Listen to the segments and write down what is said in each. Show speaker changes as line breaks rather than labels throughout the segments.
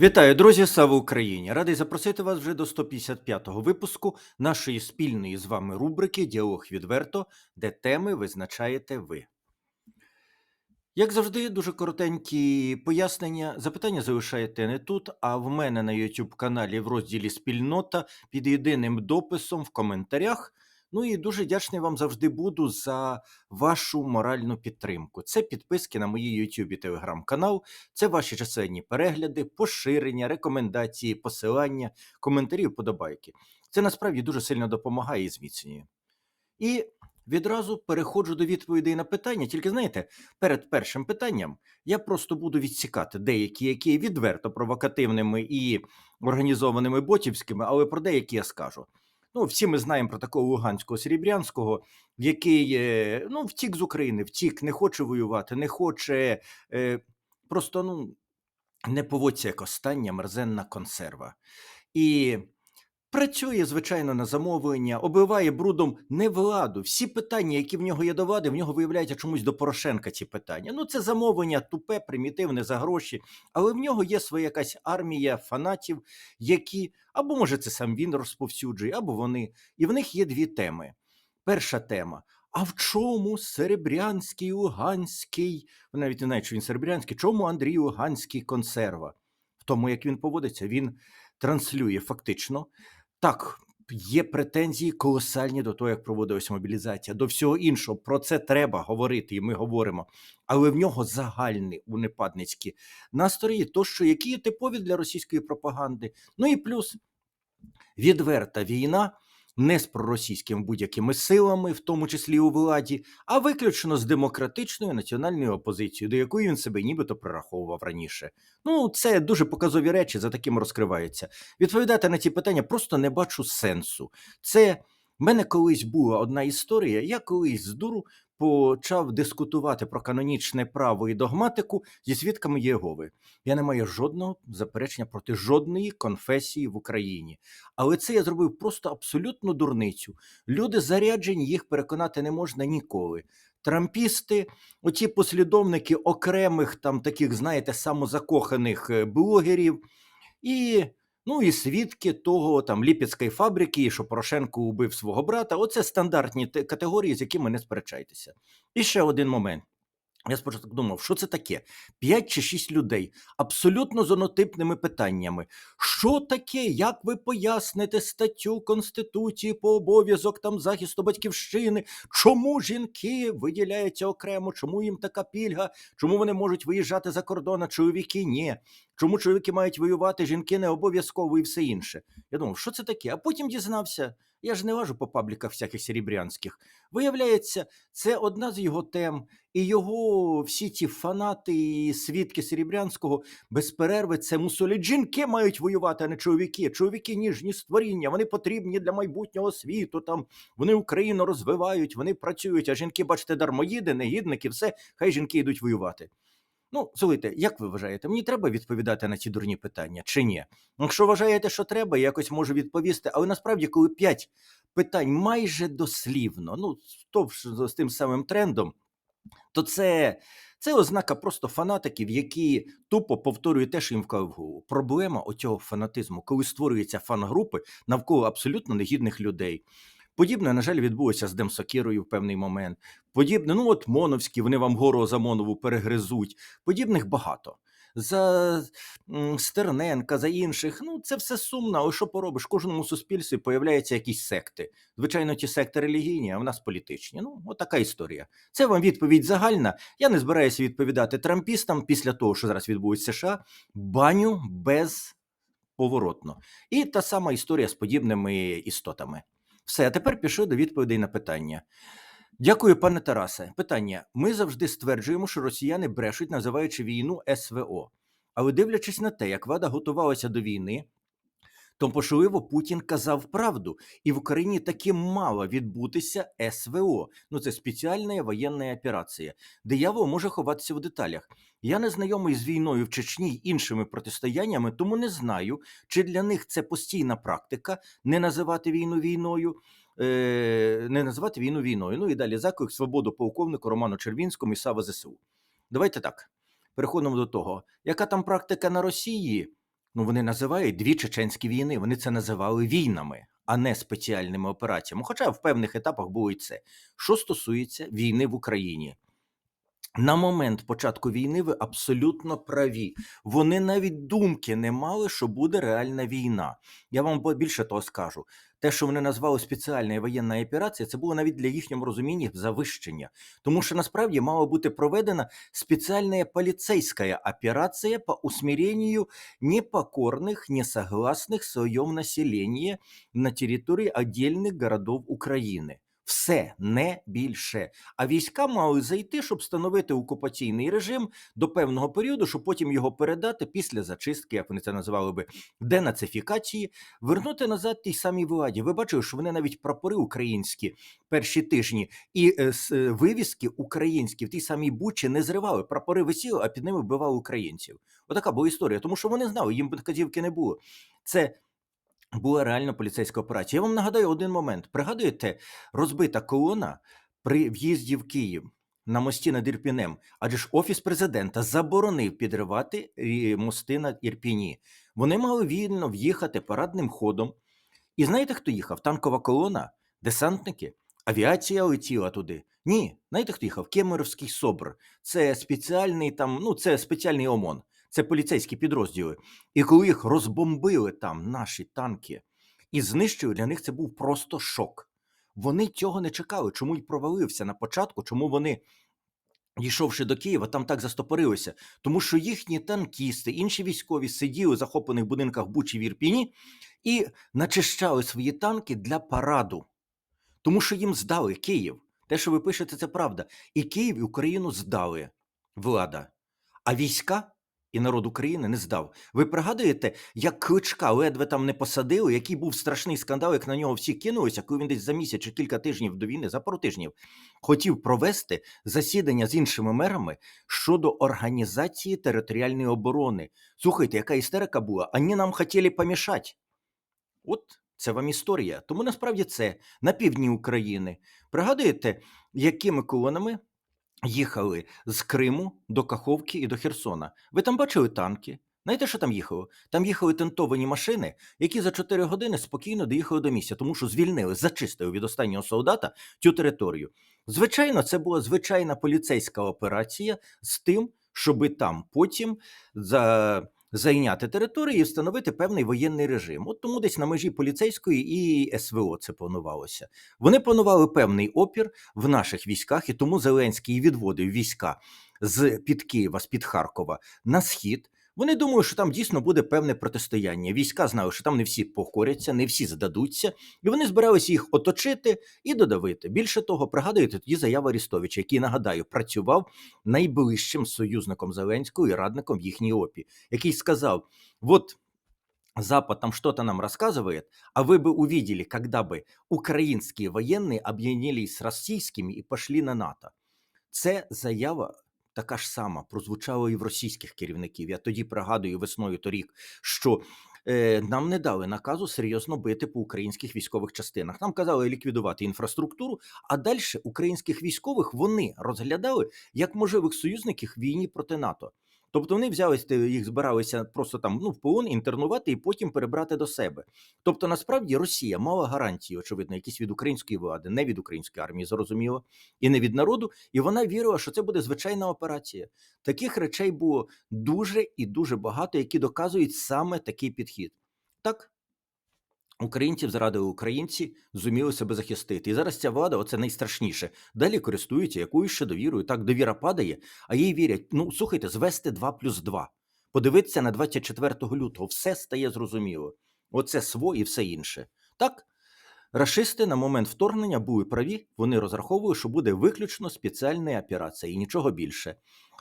Вітаю, друзі! Слава Україні! Радий запросити вас вже до 155-го випуску нашої спільної з вами рубрики Діалог відверто, де теми визначаєте ви. Як завжди, дуже коротенькі пояснення. Запитання залишаєте не тут, а в мене на YouTube каналі в розділі Спільнота під єдиним дописом в коментарях. Ну і дуже вдячний вам завжди буду за вашу моральну підтримку. Це підписки на мої YouTube і Telegram канал, це ваші численні перегляди, поширення, рекомендації, посилання, коментарі, вподобайки. Це насправді дуже сильно допомагає і зміцнює. І відразу переходжу до відповідей на питання. Тільки знаєте, перед першим питанням я просто буду відсікати деякі, які відверто провокативними і організованими ботівськими, але про деякі я скажу. Ну, всі ми знаємо про такого Луганського Серебрянського, який е, ну, втік з України, втік, не хоче воювати, не хоче е, просто ну, не поводься як остання мерзенна консерва. І працює, звичайно, на замовлення, оббиває брудом не владу. Всі питання, які в нього є до влади, в нього виявляється чомусь до Порошенка ці питання. Ну, це замовлення тупе, примітивне за гроші, але в нього є своя якась армія фанатів, які або може це сам він розповсюджує, або вони. І в них є дві теми. Перша тема. А в чому Серебрянський Луганський? Навіть не знаєте, що він Серебрянський. Чому Андрій Луганський консерва? В тому, як він поводиться, він транслює фактично. Так, є претензії колосальні до того, як проводилася мобілізація, до всього іншого. Про це треба говорити, і ми говоримо. Але в нього загальні унепадницькі настрої, то що які є типові для російської пропаганди. Ну і плюс відверта війна не з проросійськими будь-якими силами, в тому числі у владі, а виключно з демократичною національною опозицією, до якої він себе нібито прираховував раніше. Ну, це дуже показові речі, за таким розкриваються. Відповідати на ці питання просто не бачу сенсу. Це в мене колись була одна історія. Я колись з дуру почав дискутувати про канонічне право і догматику зі свідками Єгови. Я не маю жодного заперечення проти жодної конфесії в Україні. Але це я зробив просто абсолютну дурницю. Люди заряджені, їх переконати не можна ніколи. Трампісти, оті послідовники окремих там таких, знаєте, самозакоханих е, блогерів, і ну і свідки того там Ліпецької фабрики, що Порошенко убив свого брата. Оце стандартні категорії, з якими не сперечайтеся. І ще один момент. Я спочатку думав, що це таке? П'ять чи шість людей абсолютно з однотипними питаннями. Що таке? Як ви поясните статтю Конституції по обов'язок там захисту батьківщини? Чому жінки виділяються окремо? Чому їм така пільга? Чому вони можуть виїжджати за кордон, а чоловіки ні? Чому чоловіки мають воювати, жінки не обов'язково і все інше? Я думав, що це таке? А потім дізнався. Я ж не лажу по пабліках всяких серебрянських. Виявляється, це одна з його тем, і його всі ті фанати і свідки Серебрянського без перерви це мусолять. Жінки мають воювати, а не чоловіки. Чоловіки ніжні створіння, вони потрібні для майбутнього світу. Там вони Україну розвивають, вони працюють. А жінки, бачите, дармоїди, негідники, все, хай жінки йдуть воювати. Ну, слухайте, як ви вважаєте, мені треба відповідати на ці дурні питання чи ні? Якщо вважаєте, що треба, я якось можу відповісти. Але насправді, коли п'ять питань майже дослівно, ну з тим самим трендом, то це, це ознака просто фанатиків, які тупо повторюють те, що їм вклав в голову. Проблема оцього фанатизму, коли створюються фан-групи навколо абсолютно негідних людей. Подібне, на жаль, відбулося з Демсокірою в певний момент. Подібне, ну от Моновські, вони вам гору за Монову перегризуть. Подібних багато. За Стерненка, за інших, ну це все сумно, але що поробиш? В кожному суспільстві появляються якісь секти. Звичайно, ті секти релігійні, а в нас політичні. Ну, от така історія. Це вам відповідь загальна. Я не збираюся відповідати трампістам після того, що зараз відбудеться в США. Баню безповоротно. І та сама історія з подібними істотами. Все, а тепер пішли до відповідей на питання. Дякую, пане Тарасе. Питання: ми завжди стверджуємо, що росіяни брешуть, називаючи війну СВО. Але дивлячись на те, як Вада готувалася до війни, то можливо Путін казав правду, і в Україні таки мало відбутися СВО. Ну це спеціальна воєнна операція. Диявол може ховатися в деталях. Я не знайомий з війною в Чечні й іншими протистояннями, тому не знаю, чи для них це постійна практика не називати війну війною. е, Не називати війну війною. Ну і далі заклик свободу полковнику Роману Червінському і Сава ЗСУ. Давайте так. Переходимо до того, яка там практика на Росії? Ну, вони називають дві чеченські війни. Вони це називали війнами, а не спеціальними операціями. Хоча в певних етапах було і це. Що стосується війни в Україні, на момент початку війни ви абсолютно праві. Вони навіть думки не мали, що буде реальна війна. Я вам бо- більше того скажу. Те, що вони назвали спеціальна воєнна операція, це було навіть для їхнього розуміння завищення. Тому що насправді мала бути проведена спеціальна поліцейська операція по усмирению непокорных, несогласных слоев населения на території отдельных городов України. Все не більше. А війська мали зайти, щоб встановити окупаційний режим до певного періоду, щоб потім його передати після зачистки, як вони це називали би, денацифікації, вернути назад тій самій владі. Ви бачили, що вони навіть прапори українські перші тижні і е, е, вивіски українські в тій самій Бучі не зривали. Прапори висіли, а під ними вбивали українців. Отака була історія, тому що вони знали, їм вказівки не було. Це була реально поліцейська операція. Я вам нагадаю один момент. Пригадуєте, розбита колона при в'їзді в Київ на мості над Ірпінем, адже ж офіс президента заборонив підривати е, мости на Ірпіні. Вони мали вільно в'їхати парадним ходом. І знаєте, хто їхав? Танкова колона, десантники, авіація летіла туди. Ні, знаєте, хто їхав? Кемеровський СОБР. Це спеціальний там, ну це спеціальний ОМОН, це поліцейські підрозділи. І коли їх розбомбили там наші танки і знищили, для них це був просто шок. Вони цього не чекали, чому й провалився на початку, чому вони. Дійшовши до Києва, там так застопорилися, тому що їхні танкісти, інші військові сиділи в захоплених будинках Бучі в Ірпіні і начищали свої танки для параду, тому що їм здали Київ. Те, що ви пишете, це правда. І Київ, і Україну здали влада, а війська і народ України не здав. Ви пригадуєте, як кличка ледве там не посадили, який був страшний скандал, як на нього всі кинулися, коли він десь за місяць чи кілька тижнів до війни, за пару тижнів, хотів провести засідання з іншими мерами щодо організації територіальної оборони. Слухайте, яка істерика була? Вони нам хотіли помішати. От це вам історія. Тому насправді це на півдні України. Пригадуєте, якими колонами їхали з Криму до Каховки і до Херсона? Ви там бачили танки? Знаєте, що там їхало? Там їхали тентовані машини, які за 4 години спокійно доїхали до місця, тому що звільнили, зачистили від останнього солдата цю територію. Звичайно, це була звичайна поліцейська операція з тим, щоби там потім за зайняти територію і встановити певний воєнний режим. От тому десь на межі поліцейської і СВО це планувалося. Вони планували певний опір в наших військах, і тому Зеленський відводив війська з під Києва, з під Харкова на схід. Вони думали, що там дійсно буде певне протистояння. Війська знали, що там не всі покоряться, не всі здадуться, і вони збиралися їх оточити і додавити. Більше того, пригадуєте тоді заява Арістовича, який нагадаю працював найближчим союзником Зеленського і радником в їхній опі, який сказав: от Запад там что-то нам рассказывает, а вы бы увидели, когда бы украинские военные объединились с российскими и пошли на НАТО. Це заява така ж сама прозвучала і в російських керівників. Я тоді пригадую весною торік, що е, нам не дали наказу серйозно бити по українських військових частинах. Нам казали ліквідувати інфраструктуру, а далі українських військових вони розглядали як можливих союзників війні проти НАТО. Тобто вони взялися, їх збиралися просто там ну, в полон інтернувати і потім перебрати до себе. Тобто, насправді Росія мала гарантії, очевидно, якісь від української влади, не від української армії, зрозуміло, і не від народу. І вона вірила, що це буде звичайна операція. Таких речей було дуже і дуже багато, які доказують саме такий підхід. Так, українців зрадили українці, зуміли себе захистити. І зараз ця влада, оце найстрашніше. Далі користуються якоюсь ще довірою. Так, довіра падає, а їй вірять. Ну, слухайте, звести 2 плюс 2. Подивитися на 24 лютого, все стає зрозуміло. Оце СВО і все інше. Так, рашисти на момент вторгнення були праві, вони розраховували, що буде виключно спеціальна операція і нічого більше.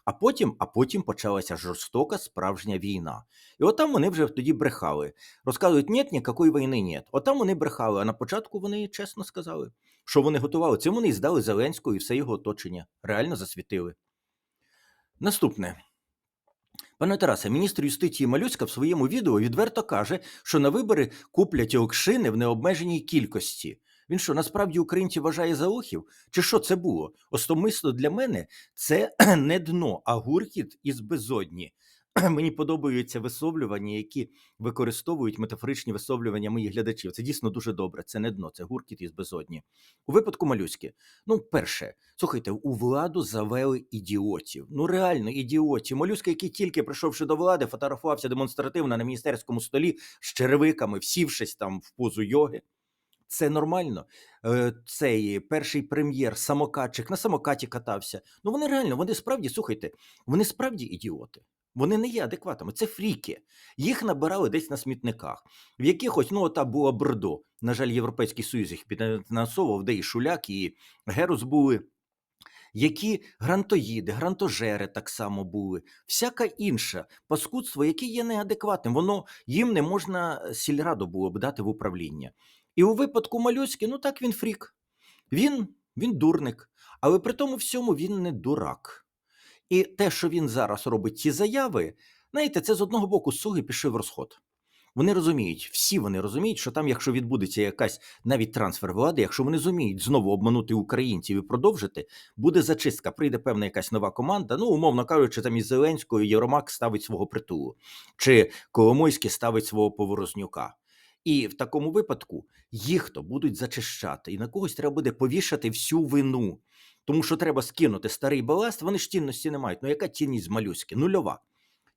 А потім, а потім почалася жорстока справжня війна. І отам вони вже тоді брехали. Розказують, ні, ніякої війни ні. Отам вони брехали, а на початку вони чесно сказали, що вони готували. Цим вони і здали Зеленського і все його оточення. Реально засвітили. Наступне. Пане Тарасе, міністр юстиції Малюцька в своєму відео відверто каже, що на вибори куплять аукшини в необмеженій кількості. Він що, насправді українців вважає за охів? Чи що це було? Особисто для мене це не дно, а гуркіт із безодні. мені подобаються висловлювання, які використовують метафоричні висловлювання моїх глядачів. Це дійсно дуже добре. Це не дно, це гуркіт із безодні. У випадку малюськи. Ну, перше, слухайте, у владу завели ідіотів. Ну реально ідіотів. Молюська, який тільки прийшовши до влади, фотографувався демонстративно на міністерському столі з черевиками, всівшись там в позу йоги. Це нормально. Е, Цей перший прем'єр, самокатчик на самокаті катався. Ну вони реально, вони справді, слухайте, вони справді ідіоти. Вони не є адекватами, це фріки. Їх набирали десь на смітниках. В якихось, ну, та була Бордо. На жаль, Європейський Союз їх підфінансовував, де і Шуляк, і Герус були. Які грантоїди, грантожери так само були, всяка інша паскудство, яке є неадекватним, воно їм не можна сільраду було б дати в управління. І у випадку Малюськи, ну так він фрік. Він, він дурник, але при тому всьому він не дурак. І те, що він зараз робить ці заяви, знаєте, це з одного боку суги пішов в розход. Вони розуміють, всі вони розуміють, що там, якщо відбудеться якась навіть трансфер влади, якщо вони зуміють знову обманути українців і продовжити, буде зачистка. Прийде певна якась нова команда. Ну, умовно кажучи, там із Зеленською Євромак ставить свого притулу, чи Коломойський ставить свого поворознюка. І в такому випадку їх то будуть зачищати, і на когось треба буде повішати всю вину. Тому що треба скинути старий баласт, вони ж цінності не мають. Ну яка цінність з малюськи? Нульова.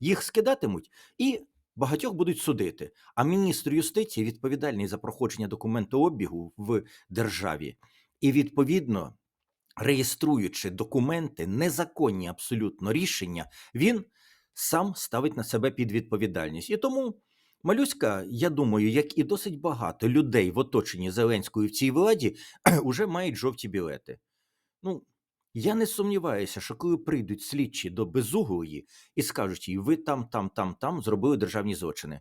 Їх скидатимуть і багатьох будуть судити. А міністр юстиції відповідальний за проходження документообігу в державі. І відповідно, реєструючи документи, незаконні абсолютно рішення, він сам ставить на себе під відповідальність. І тому. Малюська, я думаю, як і досить багато людей в оточенні Зеленської в цій владі, уже мають жовті білети. Ну, я не сумніваюся, що коли прийдуть слідчі до безуглої і скажуть їй, ви там, там, там, там зробили державні злочини.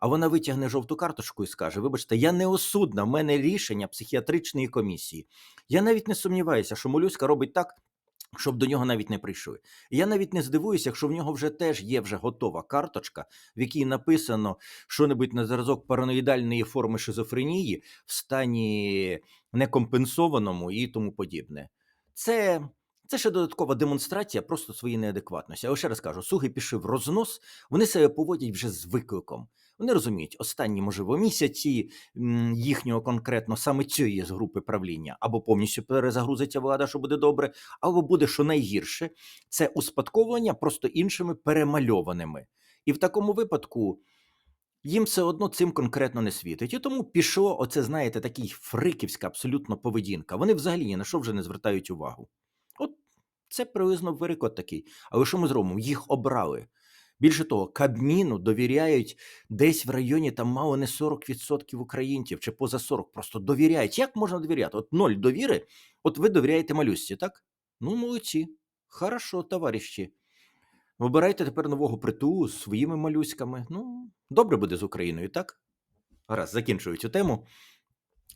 А вона витягне жовту карточку і скаже: Вибачте, я не осудна, в мене рішення психіатричної комісії. Я навіть не сумніваюся, що Молюська робить так, щоб до нього навіть не прийшли. Я навіть не здивуюся, якщо в нього вже теж є вже готова карточка, в якій написано що-небудь на зразок параноїдальної форми шизофренії в стані некомпенсованому і тому подібне. Це. Це ще додаткова демонстрація просто своєї неадекватності. Але ще раз кажу, суги пішли в рознос, вони себе поводять вже з викликом. Вони розуміють, останні, можливо, місяці їхнього конкретно саме цієї з групи правління або повністю перезагрузиться влада, що буде добре, або буде що найгірше, це успадковування просто іншими перемальованими. І в такому випадку їм все одно цим конкретно не світить. І тому пішло, оце, знаєте, такий фриківська абсолютно поведінка. Вони взагалі ні на що вже не звертають увагу. От це приблизно вирикот такий. Але що ми зробимо? Їх обрали. Більше того, Кабміну довіряють десь в районі там мало не 40% українців чи поза 40%. Просто довіряють. Як можна довіряти? От ноль довіри. От ви довіряєте малюсці, так? Ну, молодці. Хорошо, товариші. Вибирайте тепер нового притулу з своїми малюськами. Ну, добре буде з Україною, так? Гаразд, закінчую цю тему.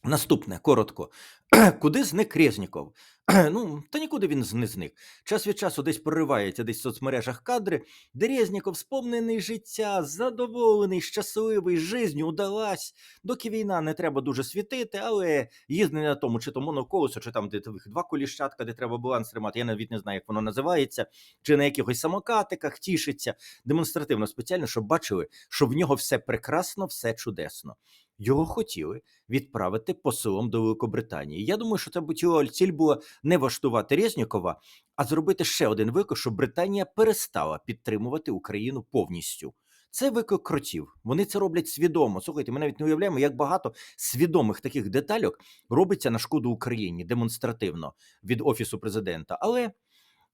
Наступне, коротко. Куди зник Резніков? Ну, та нікуди він не зник. Час від часу десь прориваються десь в соцмережах кадри, де Резніков сповнений життя, задоволений, щасливий, жизнь удалась. Доки війна не треба дуже світити, але їздить на тому, чи то моноколесо, чи там де два коліщатка, де треба баланс тримати. Я навіть не знаю, як воно називається, чи на якихось самокатиках тішиться демонстративно спеціально, щоб бачили, що в нього все прекрасно, все чудесно. Його хотіли відправити посилом до Великобританії. Я думаю, що це б ціль була не влаштувати Резнікова, а зробити ще один виклик, щоб Британія перестала підтримувати Україну повністю. Це виклик кротів. Вони це роблять свідомо. Слухайте, ми навіть не уявляємо, як багато свідомих таких детальок робиться на шкоду Україні демонстративно від офісу президента. Але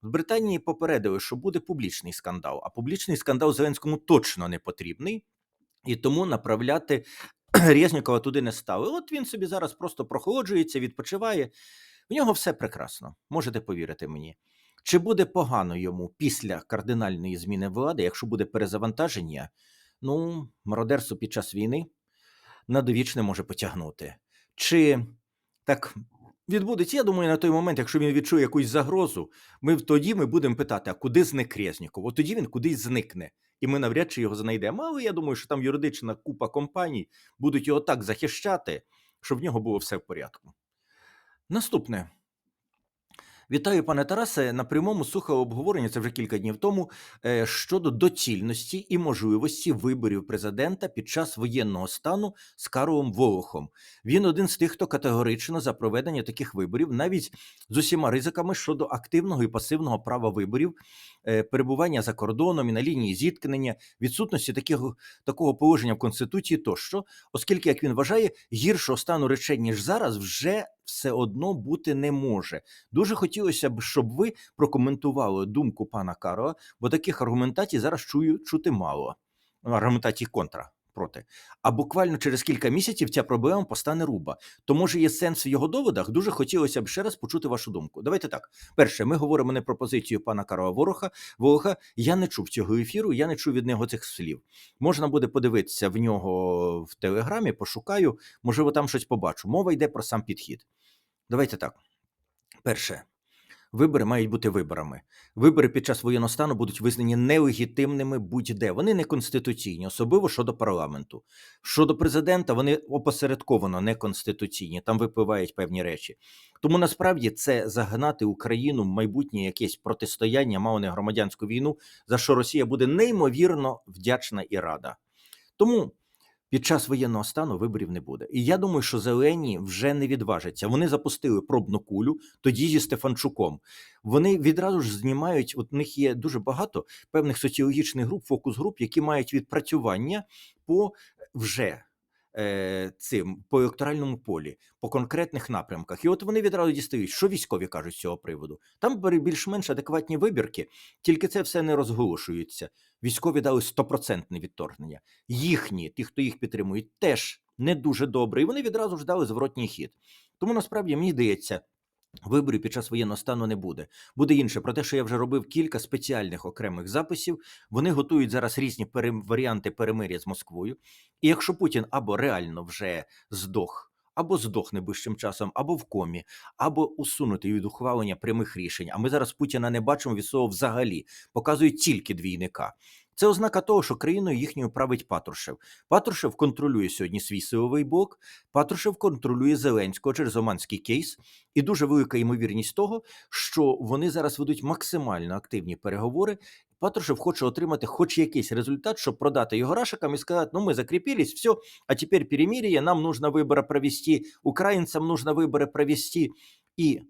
в Британії попередили, що буде публічний скандал. А публічний скандал Зеленському точно не потрібний, і тому направляти Резнікова туди не стали. От він собі зараз просто прохолоджується, відпочиває. В нього все прекрасно, можете повірити мені. Чи буде погано йому після кардинальної зміни влади, якщо буде перезавантаження? Ну, мародерство під час війни на довічне може потягнути. Чи так відбудеться? Я думаю, на той момент, якщо він відчує якусь загрозу, ми тоді ми будемо питати, а куди зник Резніков? От тоді він кудись зникне, і ми навряд чи його знайдемо. Але я думаю, що там юридична купа компаній будуть його так захищати, щоб в нього було все в порядку. Наступне. Вітаю, пане Тарасе. На прямому слухав обговорення це вже кілька днів тому е, щодо доцільності і можливості виборів президента під час воєнного стану з Карлом Волохом. Він один з тих, хто категорично за проведення таких виборів, навіть з усіма ризиками щодо активного і пасивного права виборів, е, перебування за кордоном і на лінії зіткнення, відсутності такого, такого положення в конституції тощо, оскільки, як він вважає, гіршого стану речей ніж зараз вже все одно бути не може. Дуже хотілося б, щоб ви прокоментували думку пана Карла, бо таких аргументацій зараз чую чути мало. Аргументацій контра проти. А буквально через кілька місяців ця проблема постане руба. То може є сенс в його доводах? Дуже хотілося б ще раз почути вашу думку. Давайте так. Перше, ми говоримо не про позицію пана Карла Вороха. Волоха. Я не чув цього ефіру, я не чув від нього цих слів. Можна буде подивитися в нього в телеграмі, пошукаю, можливо, там щось побачу. Мова йде про сам підхід. Давайте так. Перше, вибори мають бути виборами. Вибори під час воєнного стану будуть визнані нелегітимними будь-де. Вони не конституційні, особливо щодо парламенту. Щодо президента, вони опосередковано неконституційні, там випливають певні речі. Тому насправді це загнати Україну в майбутнє якесь протистояння, мало не громадянську війну, за що Росія буде неймовірно вдячна і рада. Тому під час воєнного стану виборів не буде. І я думаю, що зелені вже не відважаться. Вони запустили пробну кулю тоді зі Стефанчуком. Вони відразу ж знімають. От них є дуже багато певних соціологічних груп, фокус груп, які мають відпрацювання по вже. Е, Цим по електоральному полі, по конкретних напрямках, і от вони відразу дістають, що військові кажуть з цього приводу. Там більш-менш адекватні вибірки, тільки це все не розголошується. Військові дали стопроцентне відторгнення їхні, ті, хто їх підтримують, теж не дуже добре, і вони відразу ж дали зворотній хід. Тому насправді мені здається. Виборів під час воєнного стану не буде. Буде інше. Про те, що я вже робив кілька спеціальних окремих записів. Вони готують зараз різні перем... варіанти перемир'я з Москвою. І якщо Путін або реально вже здох, або здох найближчим часом, або в комі, або усунути від ухвалення прямих рішень. А ми зараз Путіна не бачимо від слова взагалі, показують тільки двійника. Це ознака того, що країною їхньою править Патрушев. Патрушев контролює сьогодні свій силовий блок. Патрушев контролює Зеленського через Оманський кейс, і дуже велика ймовірність того, що вони зараз ведуть максимально активні переговори. Патрушев хоче отримати хоч якийсь результат, щоб продати його рашикам і сказати: ну ми закріпились, все, а тепер перемирие, нам нужно вибори провести, українцям нужно вибори провести. І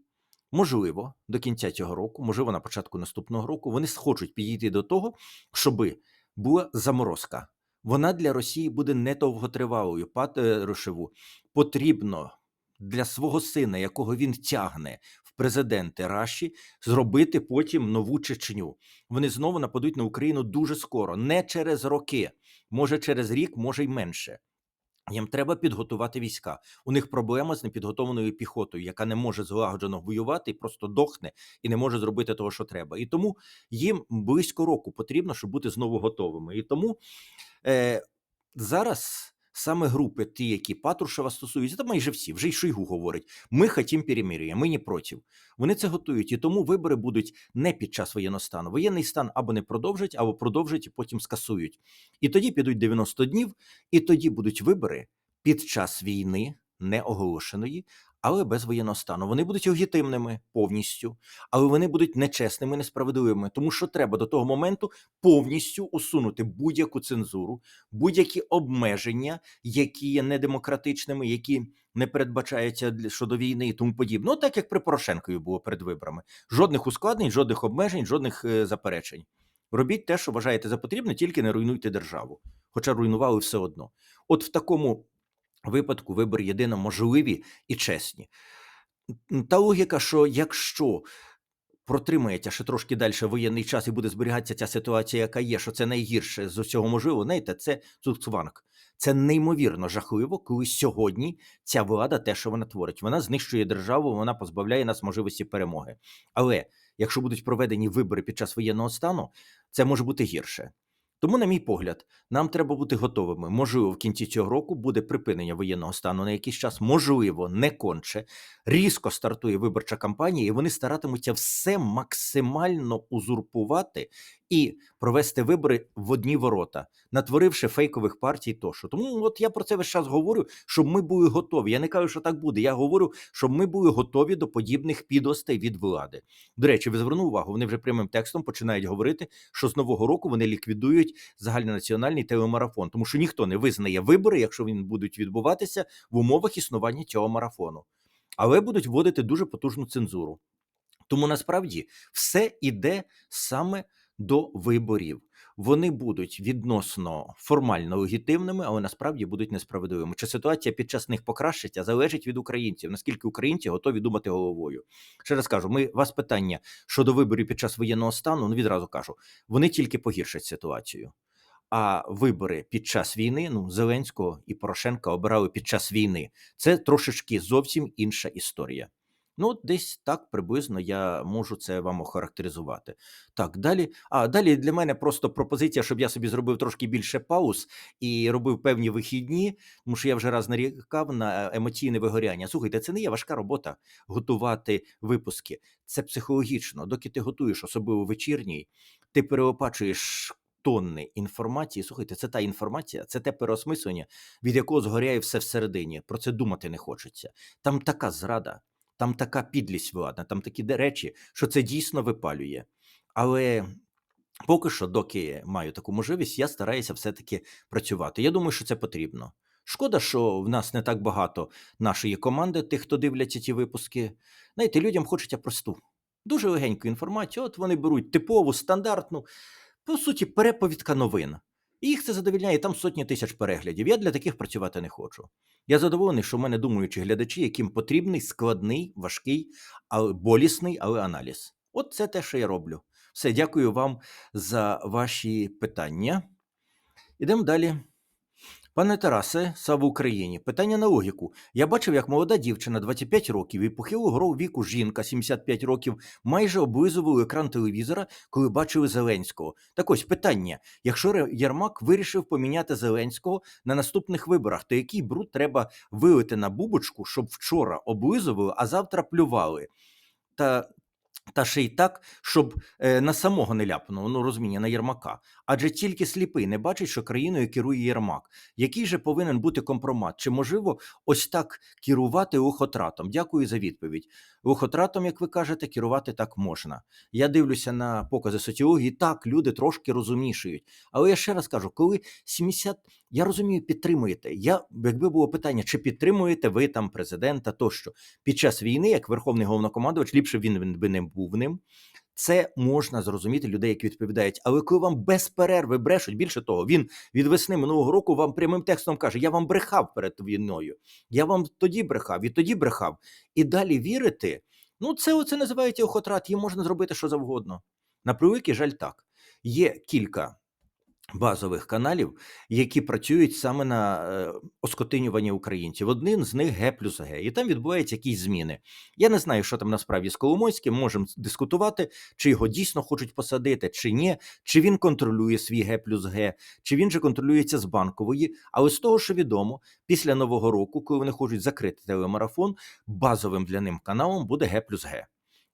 можливо, до кінця цього року, можливо, на початку наступного року, вони схочуть підійти до того, щоби була заморозка. Вона для Росії буде недовготривалою. Патрушеву потрібно для свого сина, якого він тягне в президенти Раші, зробити потім нову Чечню. Вони знову нападуть на Україну дуже скоро, не через роки, може через рік, може й менше. Їм треба підготувати війська. У них проблема з непідготованою піхотою, яка не може злагоджено воювати, і просто дохне і не може зробити того, що треба. І тому їм близько року потрібно, щоб бути знову готовими. І тому е, зараз саме групи, ті, які Патрушева стосуються, та майже всі, вже й Шойгу говорить: ми хотім перемир'я, ми не проти. Вони це готують, і тому вибори будуть не під час воєнного стану. Воєнний стан або не продовжать, або продовжать і потім скасують. І тоді підуть 90 днів, і тоді будуть вибори під час війни неоголошеної, але без воєнного стану. Вони будуть легітимними повністю, але вони будуть нечесними, несправедливими, тому що треба до того моменту повністю усунути будь-яку цензуру, будь-які обмеження, які є недемократичними, які не передбачаються щодо війни і тому подібне. Ну, так як при Порошенкові було перед виборами. Жодних ускладнень, жодних обмежень, жодних е, заперечень. Робіть те, що вважаєте за потрібне, тільки не руйнуйте державу. Хоча руйнували все одно. От в такому випадку вибори єдино можливі і чесні. Та логіка, що якщо протримається ще трошки далі воєнний час і буде зберігатися ця ситуація, яка є, що це найгірше з усього можливо, знаєте, це цуцванг. Це неймовірно жахливо, коли сьогодні ця влада, те, що вона творить, вона знищує державу, вона позбавляє нас можливості перемоги. Але якщо будуть проведені вибори під час воєнного стану, це може бути гірше. Тому, на мій погляд, нам треба бути готовими. Можливо, в кінці цього року буде припинення воєнного стану на якийсь час, можливо, не конче. Різко стартує виборча кампанія, і вони старатимуться все максимально узурпувати і провести вибори в одні ворота, натворивши фейкових партій. Тощо. Тому от я про це весь час говорю, щоб ми були готові. Я не кажу, що так буде. Я говорю, щоб ми були готові до подібних підостей від влади. До речі, ви звернули увагу, вони вже прямим текстом починають говорити, що з нового року вони ліквідують загальнонаціональний телемарафон, тому що ніхто не визнає вибори, якщо вони будуть відбуватися в умовах існування цього марафону, але будуть вводити дуже потужну цензуру. Тому насправді все іде саме до виборів. Вони будуть відносно формально легітимними, але насправді будуть несправедливими. Чи ситуація під час них покращиться, залежить від українців, наскільки українці готові думати головою. Ще раз кажу, ми вас питання щодо виборів під час воєнного стану, ну відразу кажу, вони тільки погіршать ситуацію. А вибори під час війни, ну Зеленського і Порошенка обирали під час війни. Це трошечки зовсім інша історія. Ну, десь так приблизно я можу це вам охарактеризувати. Так, далі. А далі для мене просто пропозиція, щоб я собі зробив трошки більше пауз і робив певні вихідні, тому що я вже раз нарікав на емоційне вигоряння. Слухайте, це не є важка робота готувати випуски. Це психологічно. Доки ти готуєш, особливо вечірній, ти переопачуєш. Тонни інформації, слухайте, це та інформація, це те переосмислення, від якого згоряє все всередині. Про це думати не хочеться. Там така зрада, там така підлість владна, там такі речі, що це дійсно випалює. Але поки що, доки маю таку можливість, я стараюся все-таки працювати. Я думаю, що це потрібно. Шкода, що в нас не так багато нашої команди, тих, хто дивляться ті випуски. Знаєте, людям хочеться просту, дуже легеньку інформацію. От вони беруть типову, стандартну, по суті, переповідка новин. І їх це задовільняє там сотні тисяч переглядів. Я для таких працювати не хочу. Я задоволений, що в мене думаючі глядачі, яким потрібний складний, важкий, але болісний, але аналіз. От це те, що я роблю. Все, дякую вам за ваші питання. Ідемо далі. Пане Тарасе, слава Україні. Питання на логіку. Я бачив, як молода дівчина 25 років і похилого віку жінка 75 років майже облизували екран телевізора, коли бачили Зеленського. Так ось питання: якщо Єрмак вирішив поміняти Зеленського на наступних виборах, то який бруд треба вилити на бубочку, щоб вчора облизували, а завтра плювали? Та та ще й так, щоб е, на самого не ляпнуло, ну розуміння, на Єрмака. Адже тільки сліпий не бачить, що країною керує Єрмак. Який же повинен бути компромат? Чи можливо ось так керувати лохотратом? Дякую за відповідь. Лохотратом, як ви кажете, керувати так можна. Я дивлюся на покази соціології, так, люди трошки розумнішають. Але я ще раз кажу, коли 70, я розумію, підтримуєте. Я, Якби було питання, чи підтримуєте ви там президента тощо під час війни, як верховний головнокомандувач, ліпше він би не був ним. Це можна зрозуміти людей, які відповідають. Але коли вам без перерви брешуть, більше того, він від весни минулого року вам прямим текстом каже: Я вам брехав перед війною, я вам тоді брехав і тоді брехав. І далі вірити. Ну, це оце називається охотрат, їм можна зробити що завгодно. На превеликий жаль, так. Є кілька базових каналів, які працюють саме на е, оскотинювання українців. Один з них Г плюс Г, і там відбуваються якісь зміни. Я не знаю, що там насправді з Коломойським. Можемо дискутувати, чи його дійсно хочуть посадити, чи ні, чи він контролює свій Г плюс Г, чи він же контролюється з банкової. Але з того, що відомо, після нового року, коли вони хочуть закрити телемарафон, базовим для ним каналом буде Г плюс Г.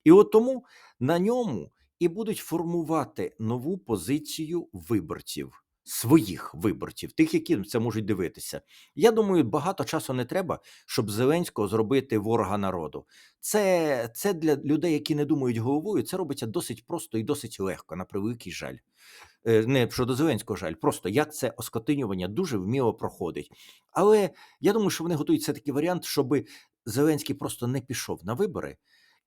І от тому на ньому і будуть формувати нову позицію виборців. Своїх виборців, тих, які це можуть дивитися. Я думаю, багато часу не треба, щоб Зеленського зробити ворога народу. Це це для людей, які не думають головою. Це робиться досить просто і досить легко, на превеликий жаль. Е, не щодо Зеленського жаль, просто як це оскотинювання дуже вміло проходить. Але я думаю, що вони готують все такий варіант, щоб Зеленський просто не пішов на вибори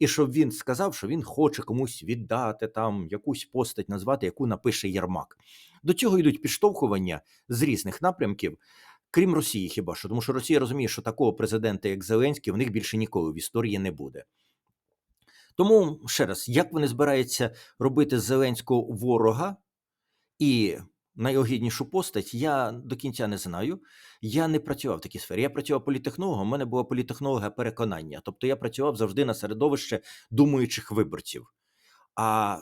і щоб він сказав, що він хоче комусь віддати там якусь постать, назвати, яку напише Єрмак. До цього йдуть підштовхування з різних напрямків, крім Росії, хіба що, тому що Росія розуміє, що такого президента, як Зеленський, в них більше ніколи в історії не буде. Тому ще раз, як вони збираються робити з Зеленського ворога і найогіднішу постать я до кінця не знаю. Я не працював в такій сфері. Я працював політехнологом, у мене було політехнолога переконання. Тобто я працював завжди на середовище думаючих виборців. А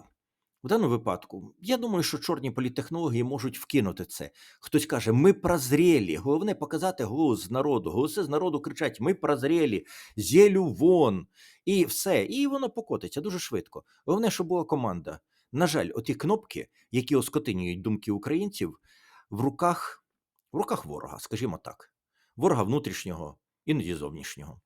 в даному випадку, я думаю, що чорні політехнології можуть вкинути це. Хтось каже, ми прозрілі. Головне показати голос народу. Голоси з народу кричать: Ми прозрілі, зєлю вон, і все. І воно покотиться дуже швидко. Головне, щоб була команда. На жаль, оті кнопки, які оскотинюють думки українців, в руках, в руках ворога, скажімо так, ворога внутрішнього, іноді зовнішнього.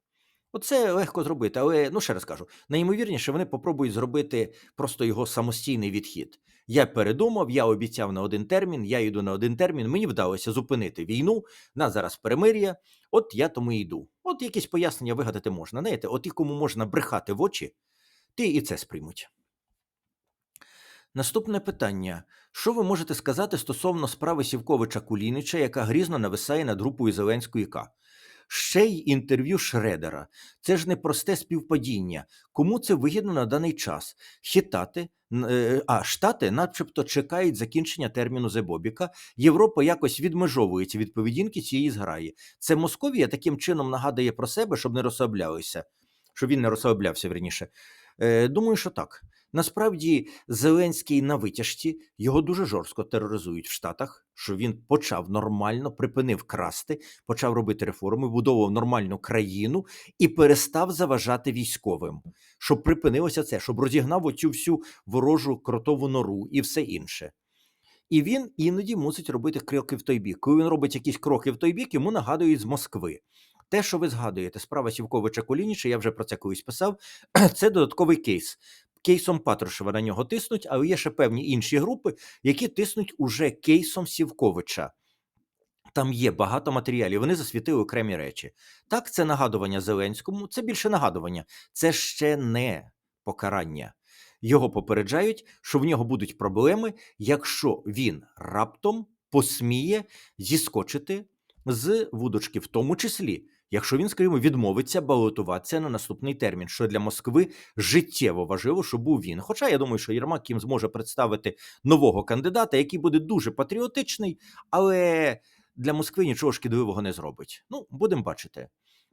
Оце легко зробити, але ну ще раз кажу, найімовірніше вони попробують зробити просто його самостійний відхід. Я передумав, я обіцяв на один термін, я йду на один термін. Мені вдалося зупинити війну. Нас зараз перемир'я. От я тому і йду. От якісь пояснення вигадати можна. Знаєте, от і кому можна брехати в очі, ті і це сприймуть. Наступне питання: що ви можете сказати стосовно справи Сівковича Кулінича, яка грізно нависає над групою Зеленської К? Ще й інтерв'ю Шредера. Це ж не просте співпадіння. Кому це вигідно на даний час? Хитати, е, а Штати, начебто, чекають закінчення терміну Зебобіка. Європа якось відмежовується від поведінки цієї зграї. Це Московія таким чином нагадує про себе, щоб не розслаблялися, щоб він не розслаблявся верніше. Е, думаю, що так. Насправді, Зеленський на витяжці його дуже жорстко тероризують в Штатах, що він почав нормально, припинив красти, почав робити реформи, будував нормальну країну і перестав заважати військовим, щоб припинилося це, щоб розігнав оцю всю ворожу кротову нору і все інше. І він іноді мусить робити кроки в той бік. Коли він робить якісь кроки в той бік, йому нагадують з Москви. Те, що ви згадуєте, справа Сівковича Кулініча, я вже про це колись писав, це додатковий кейс. Кейсом Патрушева на нього тиснуть, але є ще певні інші групи, які тиснуть уже кейсом Сівковича. Там є багато матеріалів, вони засвітили окремі речі. Так, це нагадування Зеленському, це більше нагадування, це ще не покарання. Його попереджають, що в нього будуть проблеми, якщо він раптом посміє зіскочити з вудочки, в тому числі, якщо він, скажімо, відмовиться балотуватися на наступний термін, що для Москви життєво важливо, щоб був він. Хоча я думаю, що Єрмак їм зможе представити нового кандидата, який буде дуже патріотичний, але для Москви нічого шкідливого не зробить. Ну, будемо бачити.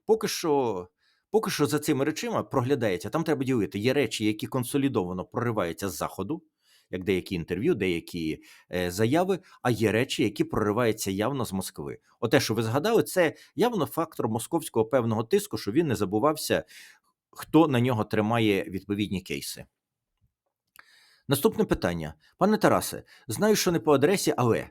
Поки що. Поки що за цими речима проглядається, там треба ділити. Є речі, які консолідовано прориваються з заходу, як деякі інтерв'ю, деякі е, заяви, а є речі, які прориваються явно з Москви. Оте, що ви згадали, це явно фактор московського певного тиску, що він не забувався, хто на нього тримає відповідні кейси. Наступне питання. Пане Тарасе, знаю, що не по адресі, але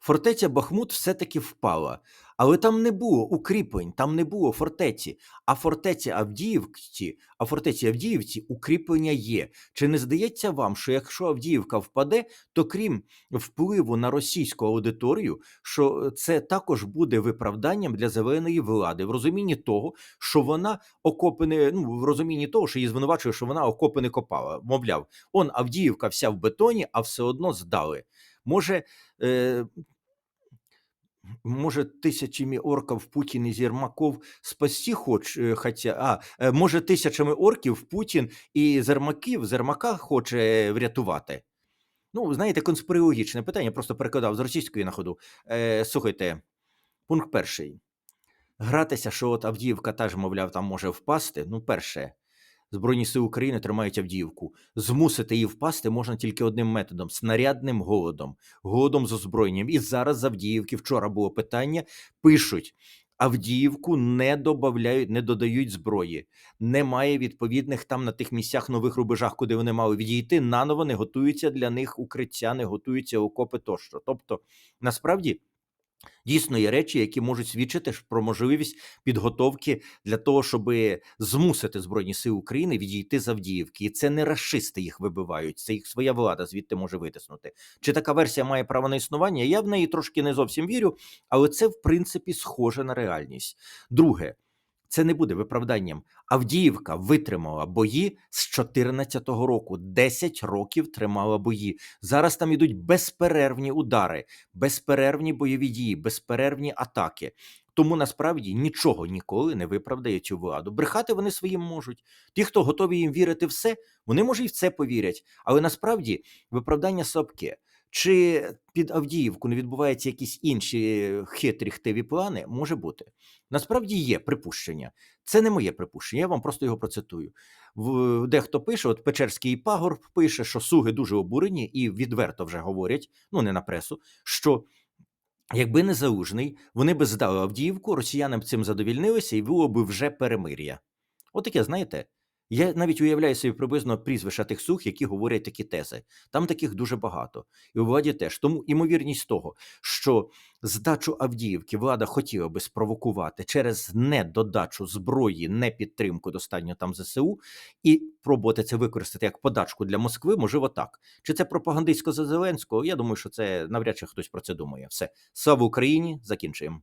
фортеця Бахмут все-таки впала. Але там не було укріплень, там не було фортеці. А фортеці Авдіївці, а фортеці Авдіївці укріплення є. Чи не здається вам, що якщо Авдіївка впаде, то крім впливу на російську аудиторію, що це також буде виправданням для зеленої влади в розумінні того, що вона окопи не ну в розумінні того, що її звинувачує, що вона окопи не копала. Мовляв, он Авдіївка вся в бетоні, а все одно здали. Може. Е, Може, тисячами орків Путін із Єрмаков спасти хоч, е, хотя, а, е, може, тисячами орків Путін і Зермаків, Зермака хоче врятувати. Ну, знаєте, конспірологічне питання, просто перекладав з російської на ходу. Е, слухайте, пункт перший. Гратися, що от Авдіївка теж, мовляв, там може впасти. Ну, перше, Збройні сили України тримають Авдіївку. Змусити її впасти можна тільки одним методом снарядним голодом, голодом з озброєнням. І зараз з Авдіївки вчора було питання. Пишуть. Авдіївку не додають, не додають зброї. Немає відповідних там на тих місцях нових рубежах, куди вони мали відійти. Наново не готуються для них укриття, не готуються окопи тощо. Тобто, насправді. Дійсно є речі, які можуть свідчити про можливість підготовки для того, щоб змусити Збройні Сили України відійти з Авдіївки. І це не расисти їх вибивають, це їх своя влада звідти може витиснути. Чи така версія має право на існування? Я в неї трошки не зовсім вірю, але це в принципі схоже на реальність. Друге. Це не буде виправданням. Авдіївка витримала бої з 14-го року. 10 років тримала бої. Зараз там ідуть безперервні удари, безперервні бойові дії, безперервні атаки. Тому насправді нічого ніколи не виправдає цю владу. Брехати вони своїм можуть. Ті, хто готові їм вірити в все, вони може і в це повірять. Але насправді виправдання слабке. Чи під Авдіївку не відбуваються якісь інші хитрі хтиві плани? Може бути. Насправді є припущення. Це не моє припущення, я вам просто його процитую. Дехто пише, от Печерський пагорб пише, що суги дуже обурені і відверто вже говорять, ну не на пресу, що. Якби не залужний, вони би здали Авдіївку, росіяни б цим задовільнилися і було б вже перемир'я. Отаке, знаєте, Я навіть уявляю собі приблизно прізвища тих сух, які говорять такі тези. Там таких дуже багато. І у владі теж. Тому імовірність того, що здачу Авдіївки влада хотіла би спровокувати через недодачу зброї, не підтримку достатньо там ЗСУ, і пробувати це використати як подачку для Москви, можливо, так. Чи це пропагандистсько за Зеленського? Я думаю, що це навряд чи хтось про це думає. Все. Слава Україні! Закінчуємо.